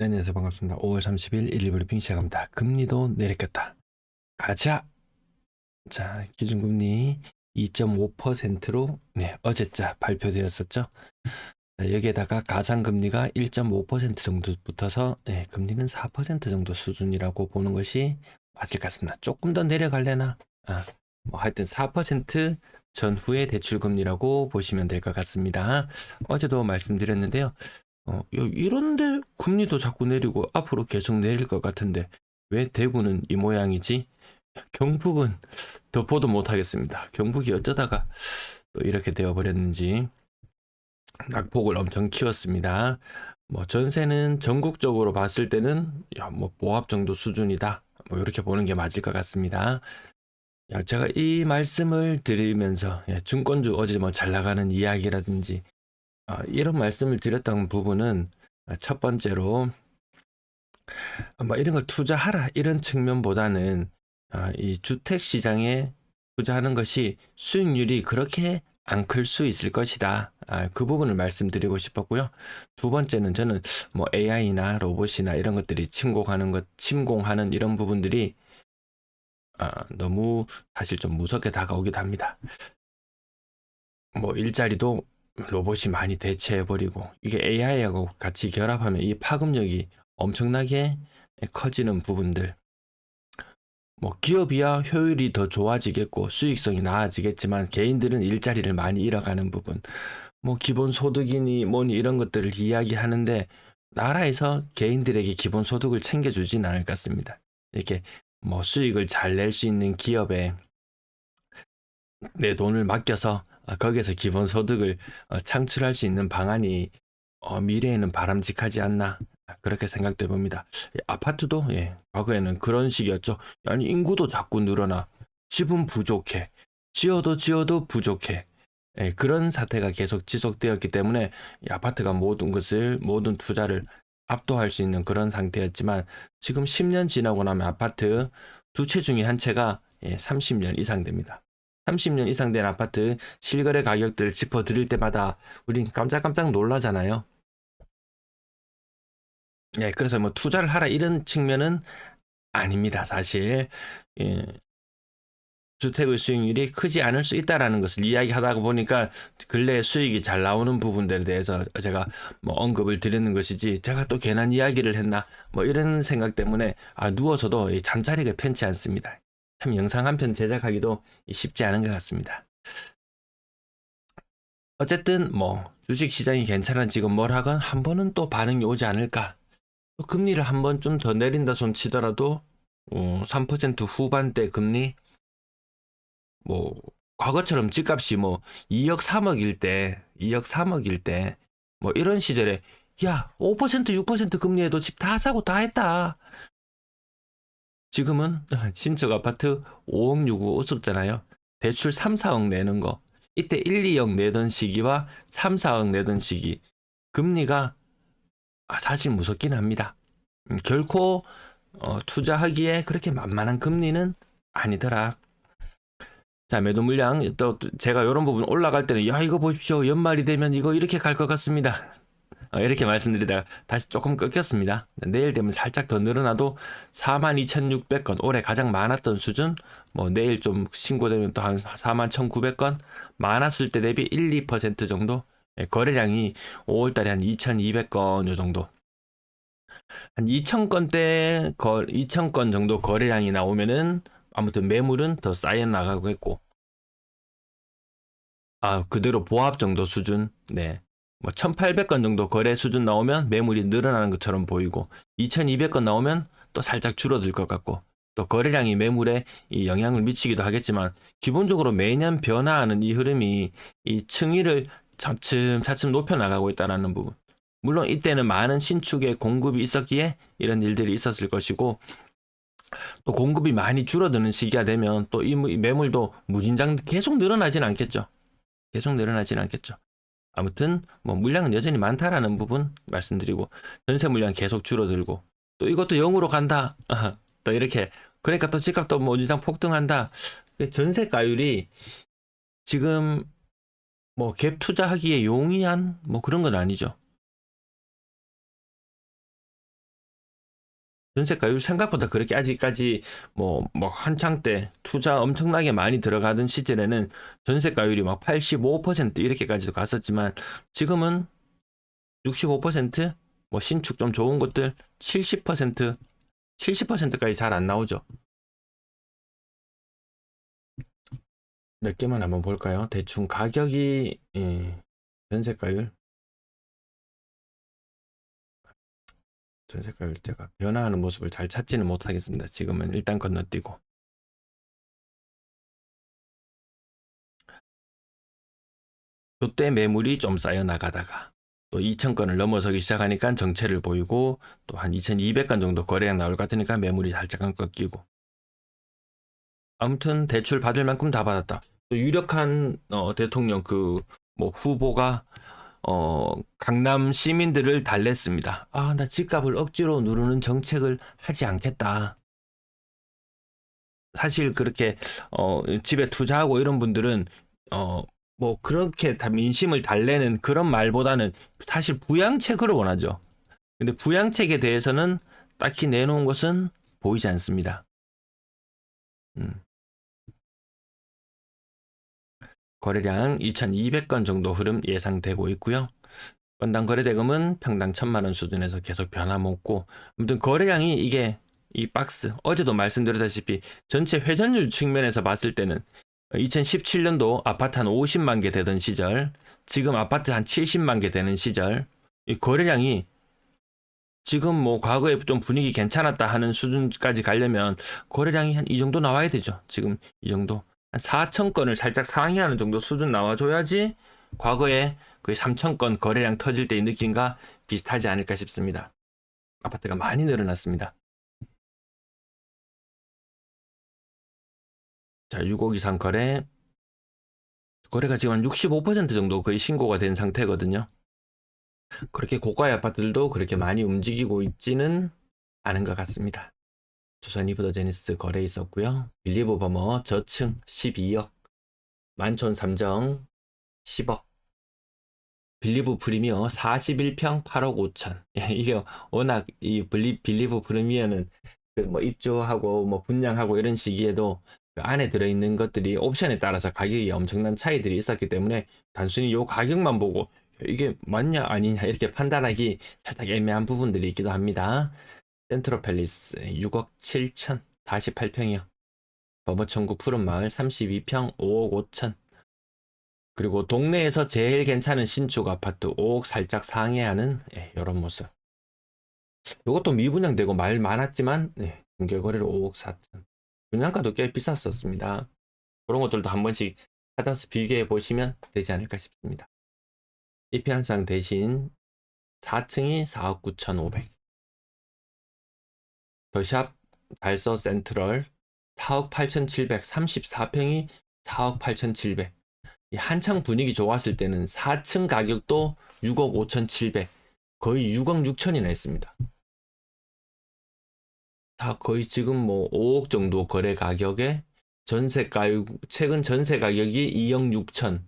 네, 안녕하세요. 반갑습니다. 5월 30일 일일 브리핑 시작합니다. 금리도 내렸겠다. 가자. 자, 기준금리 2.5%로 네, 어제자 발표되었었죠. 자, 여기에다가 가상금리가 1.5% 정도 붙어서 네, 금리는 4% 정도 수준이라고 보는 것이 맞을 것 같습니다. 조금 더 내려갈래나? 아, 뭐 하여튼 4% 전후의 대출금리라고 보시면 될 것 같습니다. 어제도 말씀드렸는데요. 어, 야, 이런데 금리도 자꾸 내리고 앞으로 계속 내릴 것 같은데 왜 대구는 이 모양이지? 경북은 더 보도 못하겠습니다. 경북이 어쩌다가 또 이렇게 되어버렸는지 낙폭을 엄청 키웠습니다. 뭐 전세는 전국적으로 봤을 때는 야, 뭐 보합 정도 수준이다. 뭐 이렇게 보는 게 맞을 것 같습니다. 야, 제가 이 말씀을 드리면서 예, 증권주 어제 뭐 잘 나가는 이야기라든지 아, 이런 말씀을 드렸던 부분은 첫 번째로 뭐 이런 걸 투자하라 이런 측면보다는 아, 이 주택 시장에 투자하는 것이 수익률이 그렇게 안 클 수 있을 것이다. 아, 그 부분을 말씀드리고 싶었고요. 두 번째는 저는 뭐 AI나 로봇이나 이런 것들이 침공하는 것, 침공하는 이런 부분들이 아, 너무 사실 좀 무섭게 다가오기도 합니다. 뭐 일자리도 로봇이 많이 대체해버리고 이게 AI하고 같이 결합하면 이 파급력이 엄청나게 커지는 부분들 뭐 기업이야 효율이 더 좋아지겠고 수익성이 나아지겠지만 개인들은 일자리를 많이 잃어가는 부분 뭐 기본 소득이니 뭐니 이런 것들을 이야기하는데 나라에서 개인들에게 기본 소득을 챙겨주진 않을 것 같습니다. 이렇게 뭐 수익을 잘 낼 수 있는 기업에 내 돈을 맡겨서 아, 거기에서 기본 소득을 어, 창출할 수 있는 방안이 어, 미래에는 바람직하지 않나 아, 그렇게 생각돼 봅니다. 예, 아파트도 예, 과거에는 그런 식이었죠. 아니 인구도 자꾸 늘어나 집은 부족해 지어도 지어도 부족해 예, 그런 사태가 계속 지속되었기 때문에 이 아파트가 모든 것을 모든 투자를 압도할 수 있는 그런 상태였지만 지금 10년 지나고 나면 아파트 두 채 중에 한 채가 예, 30년 이상 됩니다. 30년 이상 된 아파트 실거래 가격들 짚어드릴 때마다 우린 깜짝깜짝 놀라잖아요. 예, 그래서 뭐 투자를 하라 이런 측면은 아닙니다, 사실. 예, 주택의 수익률이 크지 않을 수 있다라는 것을 이야기하다 보니까 근래 수익이 잘 나오는 부분들에 대해서 제가 뭐 언급을 드리는 것이지 제가 또 괜한 이야기를 했나 뭐 이런 생각 때문에 아 누워서도 이 잠자리가 편치 않습니다. 참 영상 한 편 제작하기도 쉽지 않은 것 같습니다. 어쨌든 뭐 주식 시장이 괜찮아지건 뭘 하건 한 번은 또 반응이 오지 않을까. 또 금리를 한 번 좀 더 내린다 손 치더라도 어, 3% 후반대 금리 뭐 과거처럼 집값이 뭐 2억 3억일 때 2억 3억일 때 뭐 이런 시절에 야 5% 6% 금리에도 집 다 사고 다 했다. 지금은 신축 아파트 5억 6억 없었잖아요. 대출 3, 4억 내는 거. 이때 1, 2억 내던 시기와 3, 4억 내던 시기. 금리가 아, 사실 무섭긴 합니다. 음, 결코 어, 투자하기에 그렇게 만만한 금리는 아니더라. 자, 매도 물량 또 제가 이런 부분 올라갈 때는 야 이거 보십시오. 연말이 되면 이거 이렇게 갈 것 같습니다. 어, 이렇게 말씀드리다가 다시 조금 꺾였습니다. 내일 되면 살짝 더 늘어나도 42,600건 올해 가장 많았던 수준? 뭐 내일 좀 신고되면 또 한 41,900건? 많았을 때 대비 1, 2% 정도? 예, 거래량이 5월 달에 한 2,200건 요 정도. 한 2,000건대 거 2,000건 정도 거래량이 나오면은 아무튼 매물은 더 쌓여 나가고 있고. 아 그대로 보합 정도 수준? 네. 뭐 1800건 정도 거래 수준 나오면 매물이 늘어나는 것처럼 보이고 2200건 나오면 또 살짝 줄어들 것 같고 또 거래량이 매물에 이 영향을 미치기도 하겠지만 기본적으로 매년 변화하는 이 흐름이 이 층위를 차츰 차츰 높여 나가고 있다는 부분. 물론 이때는 많은 신축의 공급이 있었기에 이런 일들이 있었을 것이고 또 공급이 많이 줄어드는 시기가 되면 또 이 매물도 무진장 계속 늘어나진 않겠죠. 계속 늘어나진 않겠죠 아무튼 뭐 물량은 여전히 많다라는 부분 말씀드리고 전세 물량 계속 줄어들고 또 이것도 0으로 간다. 또 이렇게. 그러니까 또 집값도 뭐 이상 폭등한다. 전세가율이 지금 뭐 갭 투자하기에 용이한 뭐 그런 건 아니죠 전세가율 생각보다 그렇게 아직까지 뭐, 뭐 한창 때 투자 엄청나게 많이 들어가던 시절에는 전세가율이 막 85% 이렇게까지도 갔었지만 지금은 65%, 뭐 신축 좀 좋은 곳들 70%, 70%까지 잘 안 나오죠. 몇 개만 한번 볼까요? 대충 가격이 예, 전세가율 전세가율 제가 변화하는 모습을 잘 찾지는 못하겠습니다. 지금은 일단 건너뛰고 요때 매물이 좀 쌓여 나가다가 또 2,000건을 넘어서기 시작하니까 정체를 보이고 또 한 2,200건 정도 거래량 나올 것 같으니까 매물이 살짝 꺾이고 아무튼 대출 받을 만큼 다 받았다. 또 유력한 어, 대통령 그 뭐 후보가 어, 강남 시민들을 달랬습니다. 아, 나 집값을 억지로 누르는 정책을 하지 않겠다. 사실 그렇게 어, 집에 투자하고 이런 분들은 어, 뭐 그렇게 다 민심을 달래는 그런 말보다는 사실 부양책을 원하죠. 근데 부양책에 대해서는 딱히 내놓은 것은 보이지 않습니다. 음. 거래량 2,200건 정도 흐름 예상되고 있고요. 건당 거래 대금은 평당 1,000만 원 수준에서 계속 변함없고 아무튼 거래량이 이게 이 박스 어제도 말씀드렸다시피 전체 회전율 측면에서 봤을 때는 2017년도 아파트 한 50만 개 되던 시절 지금 아파트 한 70만 개 되는 시절 이 거래량이 지금 뭐 과거에 좀 분위기 괜찮았다 하는 수준까지 가려면 거래량이 한 이 정도 나와야 되죠. 지금 이 정도. 한 4천 건을 살짝 상회하는 정도 수준 나와줘야지 과거에 그 3천 건 거래량 터질 때의 느낌과 비슷하지 않을까 싶습니다. 아파트가 많이 늘어났습니다. 자, 6523 거래. 거래가 지금 한 65% 정도 거의 신고가 된 상태거든요. 그렇게 고가의 아파트들도 그렇게 많이 움직이고 있지는 않은 것 같습니다. 조선 이브더 제니스 거래 있었고요. 빌리브 버머 저층 12억, 만촌 삼정 10억, 빌리브 프리미어 41평 8억 5천. 이게 워낙 이 빌리, 빌리브 프리미어는 그 뭐 입주하고 뭐 분양하고 이런 시기에도 그 안에 들어있는 것들이 옵션에 따라서 가격이 엄청난 차이들이 있었기 때문에 단순히 요 가격만 보고 이게 맞냐 아니냐 이렇게 판단하기 살짝 애매한 부분들이 있기도 합니다. 센트로 팰리스 6억 7천 48평이요. 버머천구 푸른 마을 32평 5억 5천. 그리고 동네에서 제일 괜찮은 신축 아파트 5억 살짝 상회하는 예, 이런 모습. 이것도 미분양되고 말 많았지만 네, 공개거래로 5억 4천. 분양가도 꽤 비쌌었습니다. 그런 것들도 한 번씩 찾아서 비교해 보시면 되지 않을까 싶습니다. 이 편장 대신 4층이 4억 9천5백 더샵 달서 센트럴 4억 8천7백 34평이 4억 8천7백 한창 분위기 좋았을 때는 4층 가격도 6억 5천7백 거의 6억 6천이나 했습니다. 다 거의 지금 뭐 5억 정도 거래 가격에 전세가율 최근 전세 가격이 2억 6천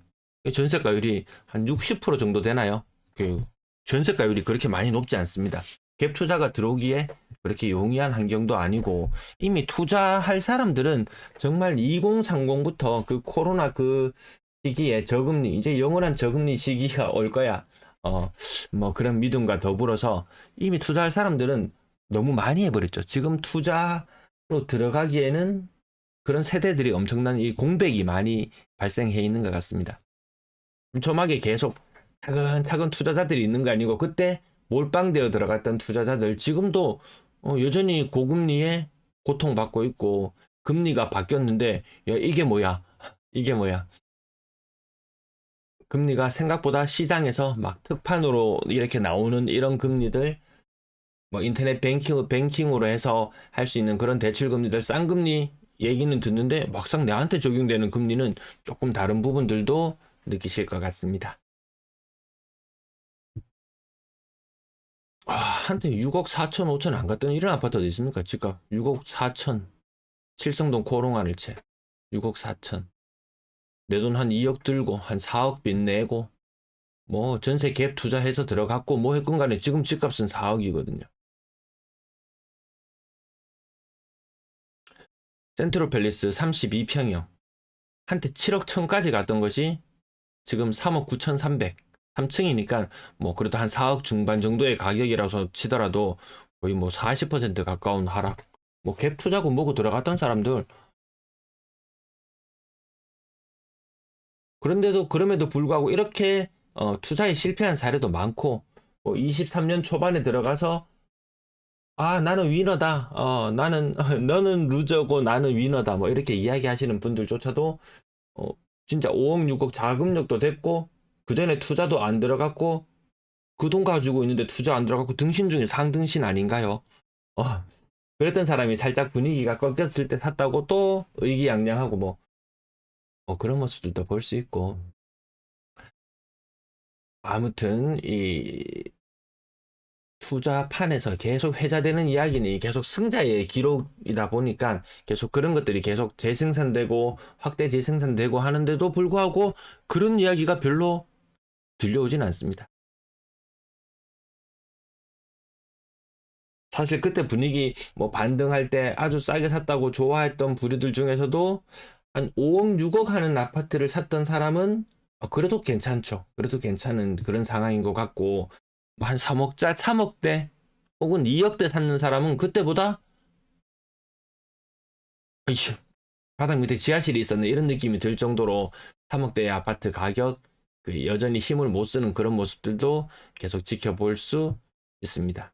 전세가율이 한 60% 정도 되나요? 그 전세가율이 그렇게 많이 높지 않습니다. 갭 투자가 들어오기에 그렇게 용이한 환경도 아니고 이미 투자할 사람들은 정말 2030부터 그 코로나 그 시기에 저금리 이제 영원한 저금리 시기가 올 거야. 어 뭐 그런 믿음과 더불어서 이미 투자할 사람들은 너무 많이 해버렸죠. 지금 투자로 들어가기에는 그런 세대들이 엄청난 이 공백이 많이 발생해 있는 것 같습니다. 촘촘하게 계속 차근차근 투자자들이 있는 거 아니고 그때 몰빵되어 들어갔던 투자자들 지금도 어, 여전히 고금리에 고통받고 있고 금리가 바뀌었는데 야 이게 뭐야 이게 뭐야 금리가 생각보다 시장에서 막 특판으로 이렇게 나오는 이런 금리들 뭐 인터넷 뱅킹, 뱅킹으로 해서 할 수 있는 그런 대출 금리들 싼 금리 얘기는 듣는데 막상 내한테 적용되는 금리는 조금 다른 부분들도 느끼실 것 같습니다. 한때 6억 4천, 5천 안 갔던 이런 아파트도 있습니까? 집값 6억 4천. 칠성동 코롱아를 채. 6억 4천. 내 돈 한 2억 들고 한 4억 빚 내고 뭐 전세 갭 투자해서 들어갔고 뭐 했건 간에 지금 집값은 4억이거든요. 센트럴 팰리스 32평형 한때 7억 천까지 갔던 것이 지금 3억 9,300 3층이니까 뭐 그래도 한 4억 중반 정도의 가격이라서 치더라도 거의 뭐 40% 가까운 하락 뭐 갭 투자고 뭐고 들어갔던 사람들. 그런데도 그럼에도 불구하고 이렇게 어, 투자에 실패한 사례도 많고 뭐 23년 초반에 들어가서 아 나는 위너다. 어 나는 너는 루저고 나는 위너다. 뭐 이렇게 이야기하시는 분들조차도 어 진짜 5억 6억 자금력도 됐고 그 전에 투자도 안 들어갔고 그 돈 가지고 있는데 투자 안 들어갔고 등신 중에 상등신 아닌가요? 어 그랬던 사람이 살짝 분위기가 꺾였을 때 샀다고 또 의기양양하고 뭐 어, 그런 모습들도 볼 수 있고 아무튼 이 투자판에서 계속 회자되는 이야기는 계속 승자의 기록이다 보니까 계속 그런 것들이 계속 재생산되고 확대 재생산되고 하는데도 불구하고 그런 이야기가 별로 들려오진 않습니다. 사실 그때 분위기 뭐 반등할 때 아주 싸게 샀다고 좋아했던 부류들 중에서도 한 5억 6억 하는 아파트를 샀던 사람은 어, 그래도 괜찮죠. 그래도 괜찮은 그런 상황인 것 같고 뭐한 3억짜 3억대 혹은 2억대 샀는 사람은 그때보다 바닥 밑에 지하실이 있었네 이런 느낌이 들 정도로 3억대의 아파트 가격 그 여전히 힘을 못 쓰는 그런 모습들도 계속 지켜볼 수 있습니다.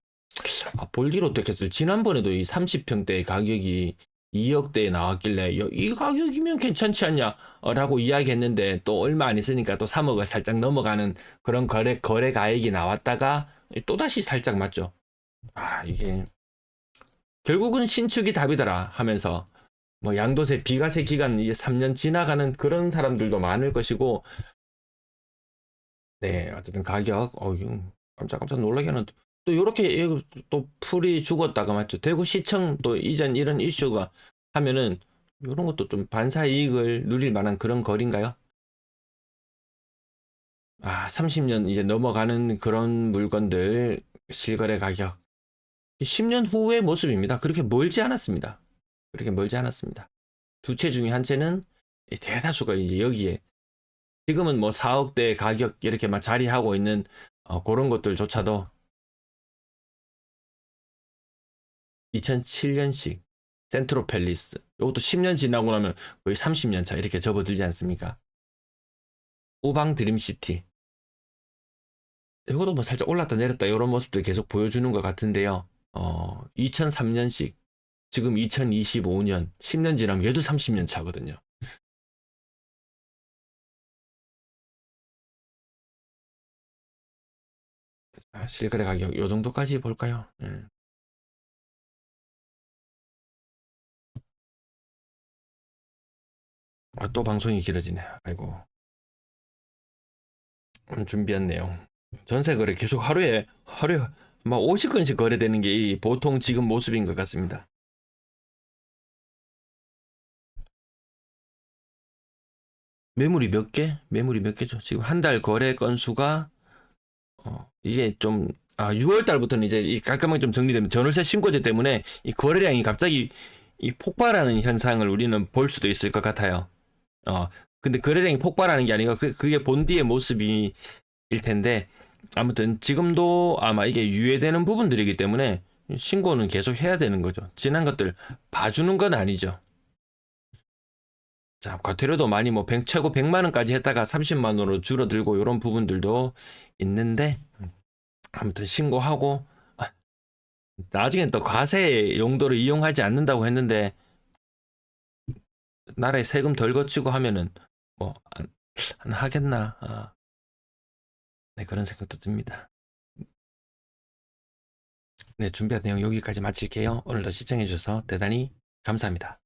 아, 볼일 어떻겠어요? 지난번에도 이 30평대 가격이 2억대에 나왔길래 야, 이 가격이면 괜찮지 않냐? 어, 라고 이야기했는데 또 얼마 안 있으니까 또 3억을 살짝 넘어가는 그런 거래, 거래 가액이 나왔다가 또 다시 살짝 맞죠. 아, 이게 결국은 신축이 답이더라 하면서 뭐 양도세 비과세 기간 이제 3년 지나가는 그런 사람들도 많을 것이고 네, 어쨌든 가격 어, 이거 깜짝깜짝 놀라게 하는 또 이렇게 또 풀이 죽었다가 맞죠. 대구시청 또 이전 이런 이슈가 하면은 이런 것도 좀 반사 이익을 누릴 만한 그런 거리인가요? 아, 30년 이제 넘어가는 그런 물건들 실거래 가격 10년 후의 모습입니다. 그렇게 멀지 않았습니다. 그렇게 멀지 않았습니다. 두 채 중에 한 채는 이 대다수가 이제 여기에 지금은 뭐 4억대 가격 이렇게 막 자리하고 있는 어, 그런 것들조차도 2007년식 센트로 팰리스 이것도 10년 지나고 나면 거의 30년 차 이렇게 접어들지 않습니까? 우방 드림시티 이것도 뭐 살짝 올랐다 내렸다 이런 모습들 계속 보여주는 것 같은데요. 어, 2003년식 지금 2025년 10년 지나면 얘도 30년 차거든요. 아, 실거래 가격 요 정도까지 볼까요? 예. 아, 또 방송이 길어지네. 아이고. 오늘 준비한 내용. 전세 거래 계속 하루에 하루에 막 50건씩 거래되는 게이 보통 지금 모습인 것 같습니다. 매물이 몇 개? 매물이 몇 개죠? 지금 한 달 거래 건수가 어, 이게 좀 아, 6월 달부터는 이제 이 깔끔하게 좀 정리되면 전월세 신고제 때문에 이 거래량이 갑자기 이 폭발하는 현상을 우리는 볼 수도 있을 것 같아요. 어, 근데 거래량이 폭발하는 게 아니고 그, 그게 본디의 모습이 일 텐데 아무튼 지금도 아마 이게 유예되는 부분들이기 때문에 신고는 계속 해야 되는 거죠. 지난 것들 봐주는 건 아니죠. 자, 과태료도 많이 뭐 100, 최고 100만 원까지 했다가 30만 원으로 줄어들고 이런 부분들도 있는데 아무튼 신고하고 아, 나중엔 또 과세 용도로 이용하지 않는다고 했는데 나라에 세금 덜 거치고 하면은 뭐 안, 안 하겠나 아, 네 그런 생각도 듭니다. 네 준비한 내용 여기까지 마칠게요. 오늘도 시청해 주셔서 대단히 감사합니다.